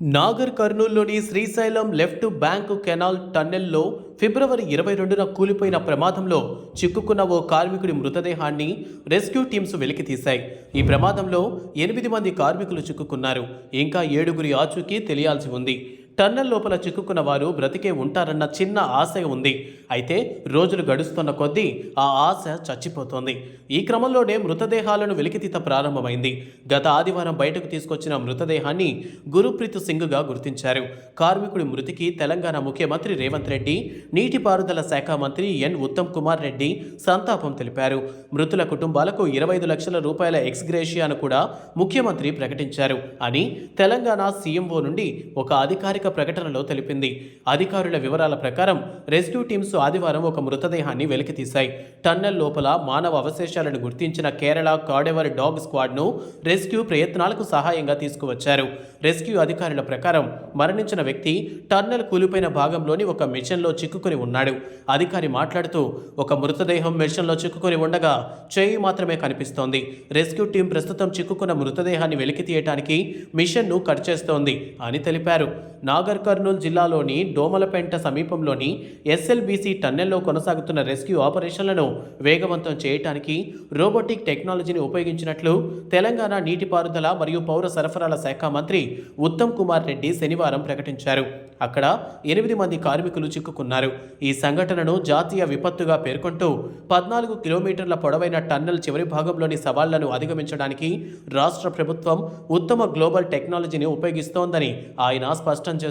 నాగర్ కర్నూలులోని Srisailam left bank canal టన్నెల్లో ఫిబ్రవరి ఇరవై రెండున కూలిపోయిన ప్రమాదంలో చిక్కుకున్న ఓ కార్మికుడి మృతదేహాన్ని రెస్క్యూ టీమ్స్ వెలికి తీశాయి. ఈ ప్రమాదంలో ఎనిమిది మంది కార్మికులు చిక్కుకున్నారు. ఇంకా ఏడుగురి ఆచూకీ తెలియాల్సి ఉంది. టన్నెల్ లోపల చిక్కుకున్న వారు బ్రతికే ఉంటారన్న చిన్న ఆశ ఉంది. అయితే రోజులు గడుస్తున్న కొద్దీ ఆ ఆశ చచ్చిపోతోంది. ఈ క్రమంలోనే మృతదేహాలను వెలికితీత ప్రారంభమైంది. గత ఆదివారం బయటకు తీసుకొచ్చిన మృతదేహాన్ని గురుప్రీత్ సింగ్గా గుర్తించారు. కార్మికుడి మృతికి తెలంగాణ ముఖ్యమంత్రి రేవంత్ రెడ్డి నీటిపారుదల శాఖ మంత్రి ఎన్ ఉత్తమ్ కుమార్ రెడ్డి సంతాపం తెలిపారు. మృతుల కుటుంబాలకు ఇరవై ఐదు లక్షల రూపాయల ఎక్స్గ్రేషియాను కూడా ముఖ్యమంత్రి ప్రకటించారు అని తెలంగాణ సీఎంఓ నుండి ఒక అధికారిక ప్రకటనలో తెలిపింది. అధికారుల వివరాల ప్రకారం రెస్క్యూ టీమ్స్ ఆదివారం ఒక మృతదేహాన్ని వెలికితీశాయి. టన్నెల్ లోపల మానవ అవశేషాలను గుర్తించిన కేరళ కాడెవర్ డాగ్ స్క్వాడ్ను రెస్క్యూ ప్రయత్నాలకు సహాయంగా తీసుకువచ్చారు. రెస్క్యూ అధికారుల ప్రకారం మరణించిన వ్యక్తి టన్నెల్ కూలిపోయిన భాగంలోని ఒక మిషన్లో చిక్కుకుని ఉన్నాడు. అధికారి మాట్లాడుతూ ఒక మృతదేహం మిషన్లో చిక్కుకుని ఉండగా చేయి మాత్రమే కనిపిస్తోంది. రెస్క్యూ టీం ప్రస్తుతం చిక్కుకున్న మృతదేహాన్ని వెలికి తీయటానికి మిషన్ను కట్ చేస్తోంది అని తెలిపారు. నా నాగర్ కర్నూల్ జిల్లాలోని డోమలపెంట సమీపంలోని ఎస్ఎల్బీసీ టన్నెల్లో కొనసాగుతున్న రెస్క్యూ ఆపరేషన్లను వేగవంతం చేయటానికి రోబోటిక్ టెక్నాలజీని ఉపయోగించినట్లు తెలంగాణ నీటిపారుదల మరియు పౌర సరఫరాల శాఖ మంత్రి ఉత్తమ్ కుమార్ రెడ్డి శనివారం ప్రకటించారు. అక్కడ ఎనిమిది మంది కార్మికులు చిక్కుకున్నారు. ఈ సంఘటనను జాతీయ విపత్తుగా పేర్కొంటూ పద్నాలుగు కిలోమీటర్ల పొడవైన టన్నెల్ చివరి భాగంలోని సవాళ్ళను అధిగమించడానికి రాష్ట్ర ప్రభుత్వం ఉత్తమ గ్లోబల్ టెక్నాలజీని ఉపయోగిస్తోందని ఆయన స్పష్టం చేశారు.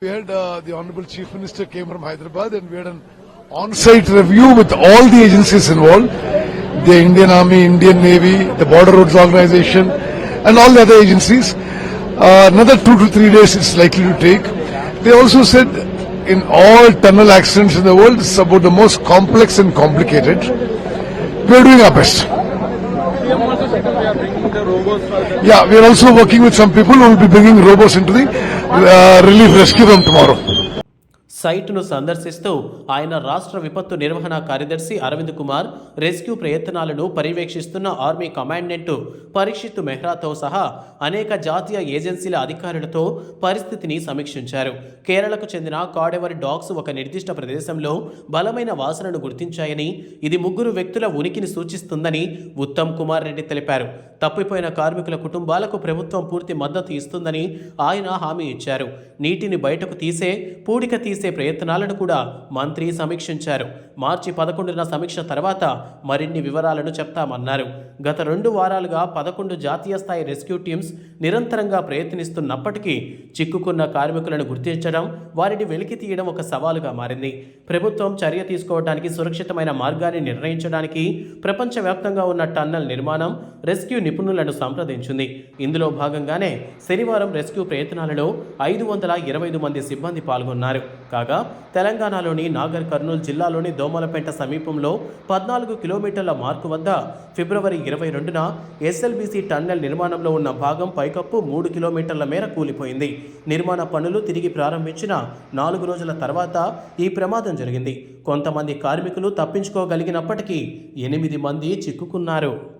We had uh, the Honorable Chief Minister came from Hyderabad and we had an on-site review with all the agencies involved, the Indian Army, Indian Navy, the Border Roads Organization and all the other agencies. Uh, another two to three days it's likely to take. They also said in all tunnel accidents in the world, it's about the most complex and complicated. We are doing our best. Yeah, we are also working with some people who will be bringing robots into the uh, relief rescue from tomorrow. సైట్ను సందర్శిస్తూ ఆయన రాష్ట్ర విపత్తు నిర్వహణ కార్యదర్శి Arvind Kumar rescue ప్రయత్నాలను పర్యవేక్షిస్తున్న army commandant Parikshit మెహ్రాతో సహా అనేక జాతీయ ఏజెన్సీల అధికారులతో పరిస్థితిని సమీక్షించారు. కేరళకు చెందిన కాడెవరి డాగ్స్ ఒక నిర్దిష్ట ప్రదేశంలో బలమైన వాసనను గుర్తించాయని ఇది ముగ్గురు వ్యక్తుల ఉనికిని సూచిస్తుందని ఉత్తమ్ కుమార్ రెడ్డి తెలిపారు. తప్పిపోయిన కార్మికుల కుటుంబాలకు ప్రభుత్వం పూర్తి మద్దతు ఇస్తుందని ఆయన హామీ ఇచ్చారు. నీటిని బయటకు తీసే పూడిక తీసే ప్రయత్నాలను కూడా మంత్రి సమీక్షించారు. మార్చి పదకొండున సమీక్ష తర్వాత మరిన్ని వివరాలను చెప్తామన్నారు. గత రెండు వారాలుగా పదకొండు జాతీయ స్థాయి రెస్క్యూ టీమ్స్ నిరంతరంగా ప్రయత్నిస్తున్నప్పటికీ చిక్కుకున్న కార్మికులను గుర్తించడం వారిని వెలికి తీయడం ఒక సవాలుగా మారింది. ప్రభుత్వం చర్య తీసుకోవడానికి సురక్షితమైన మార్గాన్ని నిర్ణయించడానికి ప్రపంచవ్యాప్తంగా ఉన్న టన్నల్ నిర్మాణం రెస్క్యూ నిపుణులను సంప్రదించింది. ఇందులో భాగంగానే శనివారం రెస్క్యూ ప్రయత్నాలలో ఐదు వందల ఇరవై ఐదు మంది సిబ్బంది పాల్గొన్నారు. కాగా తెలంగాణలోని నాగర్ కర్నూలు జిల్లాలోని దోమలపేట సమీపంలో పద్నాలుగు కిలోమీటర్ల మార్కు వద్ద ఫిబ్రవరి ఇరవై రెండున ఎస్ఎల్బీసీ టన్నెల్ నిర్మాణంలో ఉన్న భాగం పైకప్పు మూడు కిలోమీటర్ల మేర కూలిపోయింది. నిర్మాణ పనులు తిరిగి ప్రారంభించిన నాలుగు రోజుల తర్వాత ఈ ప్రమాదం జరిగింది. కొంతమంది కార్మికులు తప్పించుకోగలిగినప్పటికీ ఎనిమిది మంది చిక్కుకున్నారు.